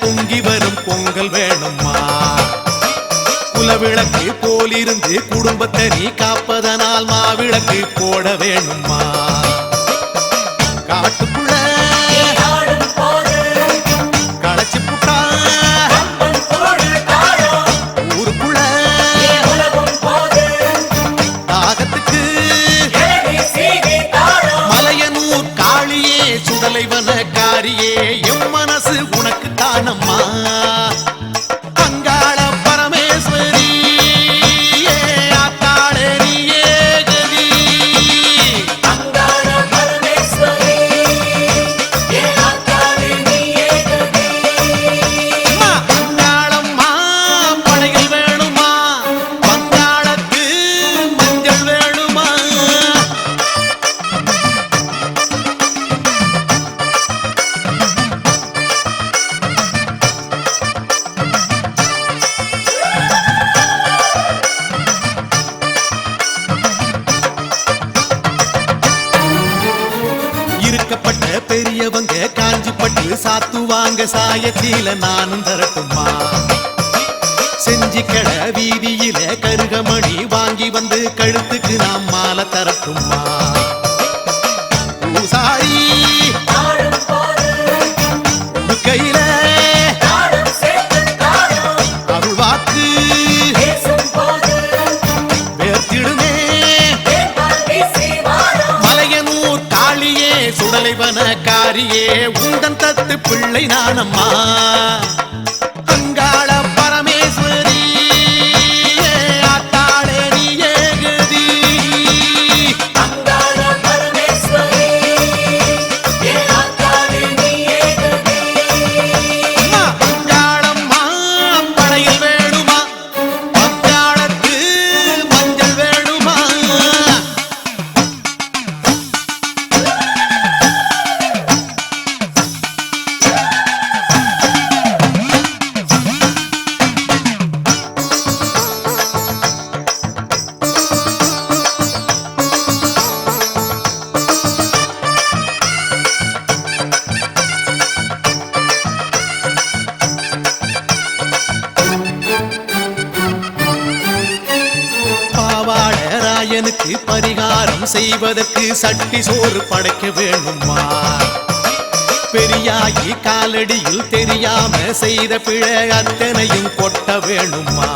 பொங்கி வரும் பொங்கல் வேணுமா குலவிளக்கு போலிருந்து குடும்பத்தை நீ காப்பதனால் மாவிளக்கு போட வேணுமா காட்டுக்குள்ள சாத்துவாங்க சாயத்தில நானும் தரட்டுமா செஞ்சி கட வீதியில கருகமணி வாங்கி வந்து கழுத்துக்கு நாம் மாலை தரட்டுமா பூசாரி கையில சுடலைவன காரியே உந்தன் தத்து பிள்ளை நானம்மா. காலடி சோறு படைக்க வேணுமா? பெரியாயி காலடியில் தெரியாம செய்த பிழை அத்தனையும் கொட்ட வேணுமா?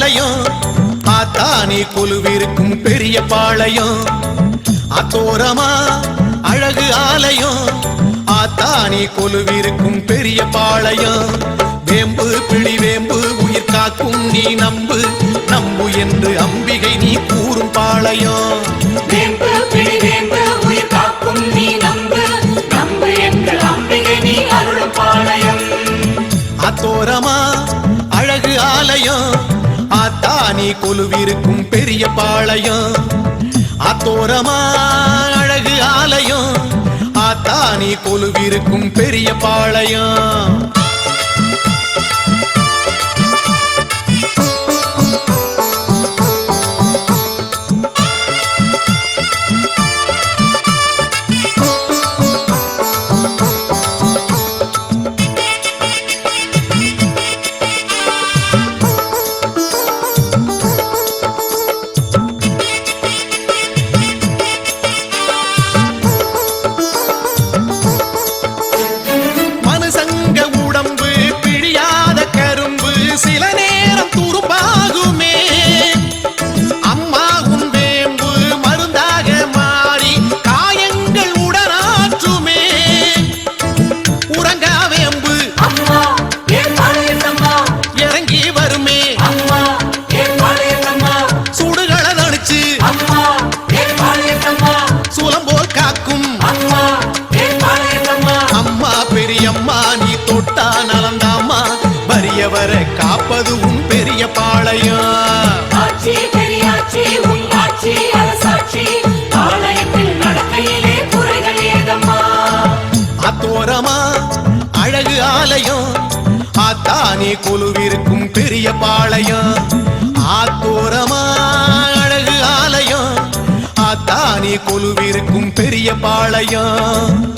ஆலயம் ஆத்தானி கொலுவிருக்கும் பெரிய பாளையம் அத்தோரமா அழகு ஆலயம் ஆத்தானி கொலுவிருக்கும் பெரிய பாளையம் வேம்பு பிழி வேம்பு உயிர் காக்கும் நீ நம்பு நம்பு என்று அம்பிகை நீ கூறும் பாளையம் வேம்பு பிடி வேம்பு உயிர் காக்கும் நீ நம்பு நம்பு என்று அம்பிகை நீ அருளும் பாளையம் அத்தோரமா ஆனி கொலுவிருக்கும் பெரிய பாளையம். ஆத்தோரமா அழகு ஆலயம். ஆத்தானி கொலுவிருக்கும் பெரிய பாளையம். அழகு ஆலயம். ஆத்தானே குழுவிருக்கும் பெரிய பாளையம். ஆத்தோரமா அழகு ஆலயம். ஆத்தானே குழுவிருக்கும் பெரிய பாளையம்.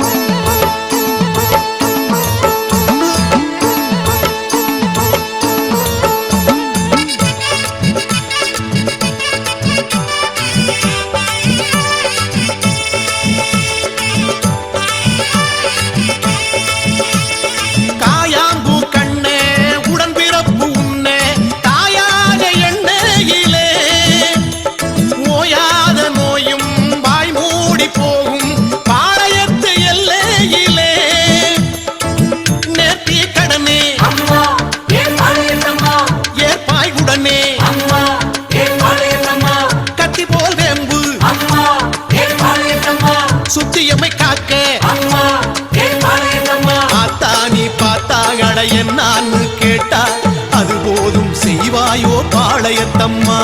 செய்வாயோ பாளையத்தம்மா.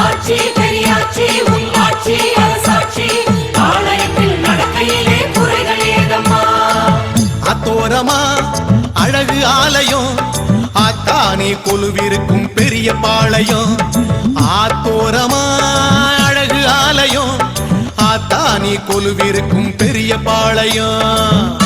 ஆட்சி பெரியாட்சி உன் ஆட்சி அரசாட்சி பாளையத்தில் நடக்கையிலே குறைகள் ஏதம்மா? அத்தோரமா அழகு ஆலயம் ஆத்தானே கொலுவிருக்கும் பெரிய பாளையம். ஆத்தோரமா அழகு ஆலயம் ஆத்தானே கொலுவிருக்கும் பெரிய பாளையம்.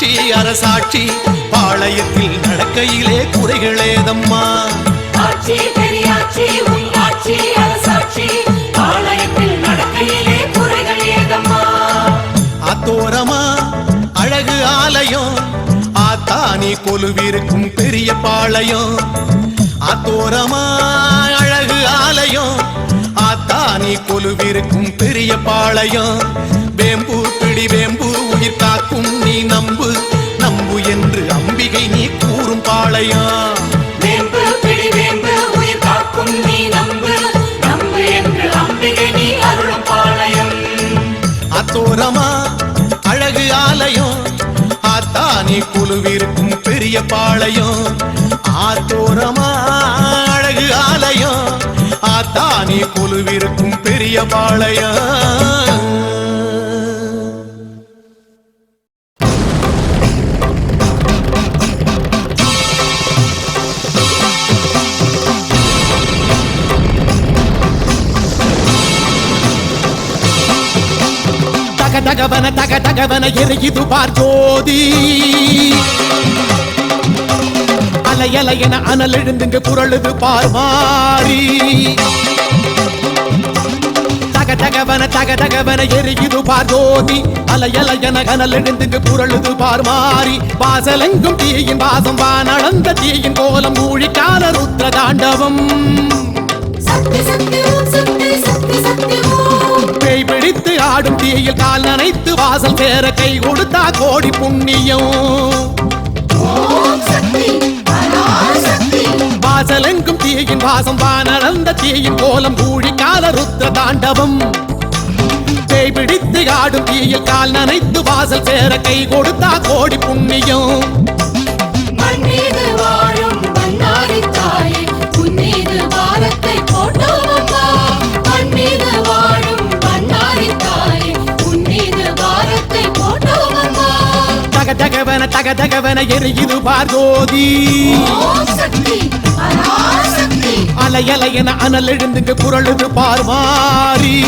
உன்னாட்சி அரசாட்சி. பாளையத்தில் நடக்கையிலே குறைகளேதம்மா. ஆட்சி பெரியாட்சி உன் ஆட்சி அரசாட்சி. பாளையத்தில் நடக்கையிலே குறைகள் ஏதம்மா அத்தோரமா அழகு ஆலயம். ஆத்தானி கொலுவிருக்கும் பெரிய பாளையம். அத்தோரமா அழகு ஆலயம். ஆத்தானி கொலுவிருக்கும் பெரிய பாளையம். வேம்பு பிடி வேம்பு காக்கும் நீ நம்பு நம்பு என்று அம்பிகை நீ கூறும் பாளையம். அத்தோரமா அழகு ஆலயம் ஆத்தானி குழுவிருக்கும் பெரிய பாளையம். ஆத்தோரமா அழகு ஆலயம் ஆத்தானி குழுவிருக்கும் பெரிய பாளையம். தகவன தக தகவன எரியுது பார் ஜோதி. அலையல என அனல் எழுந்துங்க குரலுது பார் மாறி. தக தகவன தக தகவன எரியுது பார் ஜோதி. அலையல என அனல் எழுந்துங்க குரலுது பார் மாறி. வாசலெங்கும் தீயின் வாசம் நடந்த தீயின் கோலம் மூழிக்கால ருத்ர தாண்டவம் சக்தி சக்தி ஓம் சக்தி சக்தி. ஆடும் தீயில் கால் நனைத்து வாசல் சேர கை கொடுத்தா கோடி புண்ணியம். வாசலெங்கும் தீயின் வாசம் வானந்த தீயின் கோலம் கூழி கால ருத்ர தாண்டவம். பிடித்து ஆடும் தீயில் கால் நனைத்து வாசல் சேர கை கொடுத்தா கோடி புண்ணியம். தகவன தக தகவன எரியுது பார்கோதி. அலையலையன அனல் எழுந்துங்க குரலுது பார்வாரி.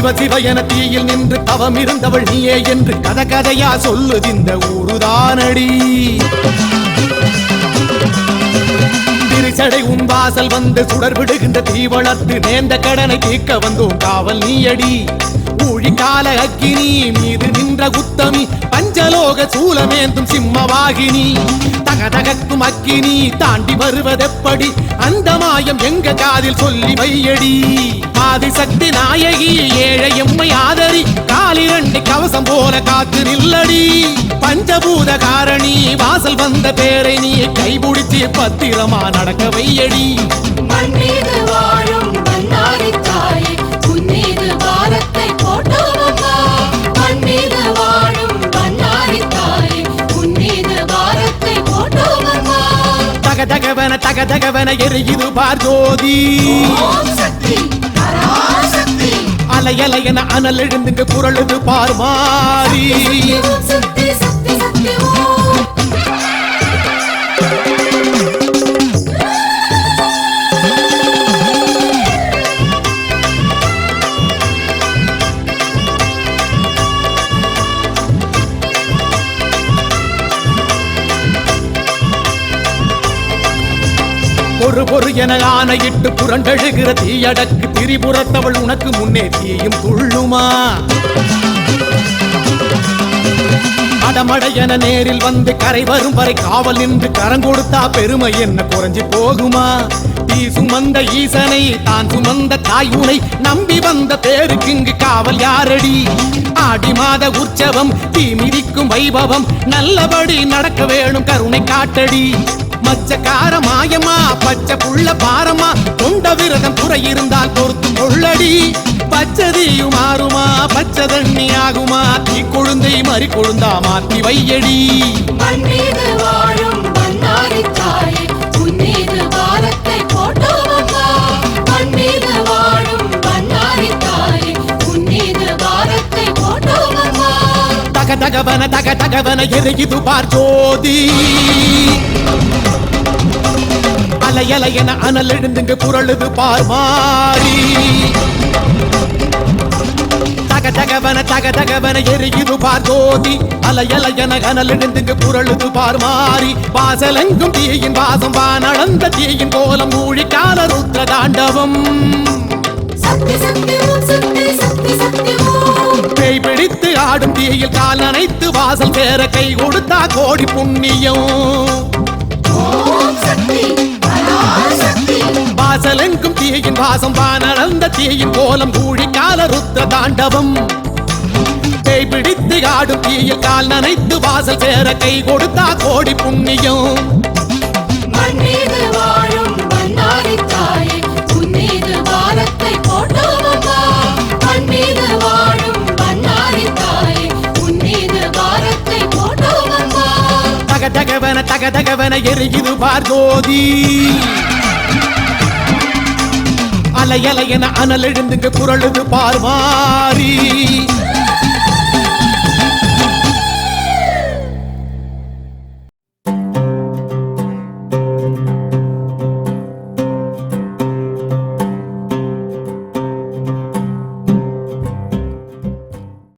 சிவ சிவ என தீயில் நின்று தவம் இருந்தவள் நீயே என்று கத கதையா சொல்லுதிந்த ஊருதானடி. திருச்சடை உன் வாசல் வந்து சுடர் விடுகின்ற தீ வளர்த்து நேர்ந்த கடனை தீர்க்க வந்தோம் காவல் நீயடி. ஊழி கால அக்கினி மீது நின்ற உத்தமி பஞ்சலோக சூலமேந்தும் சிம்மவாகினி. தகதகக்கும் அக்கினி தாண்டி வருவதெப்படி? அந்த மாயம் எங்க காதில் சொல்லி வையடி. ஆதிசக்தி நாயகி ஏழை எம்மை ஆதரி காலிரண்டு கவசம் போல காத்து நில்லடி. பஞ்சபூத காரணி வாசல் வந்த பேரை நீ கைபிடிச்சு பத்திரமா நடக்க வையடி. மண் மீது வாழும் மன்னாரி தாயே உன் மீது பாரத்தை போட்டோம் அம்மா மண் மீது வாழும் மன்னாரி தாயே உன் மீது பாரத்தை போட்டோம் அம்மா தக தகவன தக தகவன எரியுது பார் ஜோதி. ஓம் சக்தி. அலையலையன அனல் எழுந்துங்க குரலுது பார் ஒரு என ஆணையிட்டு புரண்டழுகிற தீயடக்கு திரிபுறத்தவள் உனக்கு முன்னே தீயும் துள்ளுமா அடமட என நேரில் வந்து கரை வரும் வரை காவல் நின்று கரங்கொடுத்தா பெருமை என்ன குறைஞ்சு போகுமா? தீ சுமந்த ஈசனை தான் சுமந்த தாய் உனை நம்பி வந்த பேருக்கு இங்கு காவல் யாரடி? ஆடி மாத உற்சவம் தீ மிதிக்கும் வைபவம் நல்லபடி நடக்க வேணும் கருணை காட்டடி. மச்சக்கார மாயமா பச்சை புள்ள பாரமா தொண்ட விரதம் குறை இருந்தால் பொறுத்தும் கொள்ளடி. பச்சதியும் மாறுமா பச்சை தண்ணி ஆகுமா. தீ கொழுந்தை மறி கொழுந்தா மாத்தி வையடி தகவன தக தகவன எரியுது பார் ஜோதி. அலையல என அனல் எழுந்துங்க குரலுது பார் மாறி. தக தகவன தக தகவன எரியுது பார் ஜோதி. அலையல என அனல் எழுந்துங்க குரலுது பார் மாறி. வாசலெங்கும் தீயின் வாசம் வானளந்த தீயின் கோலம் மூழி கால ருத்ர தாண்டவம் ஆடும் தீயில் கால் நனைத்து வாசல் சேர கை கொடுத்தா கோடி புண்ணியம். வாசலெங்கும் தீயின் வாசம் வானளந்த தீயின் கோலம் கூழி கால ருத்ர தாண்டவம். பேய் பிடித்து ஆடும் தீயில் கால் நனைத்து வாசல் சேர கை கொடுத்தா கோடி புண்ணியம். தகவன தக தகவன எரியுது பார் ஜோதி அனல் எழுந்துங்க குரலுது பார்வாரி.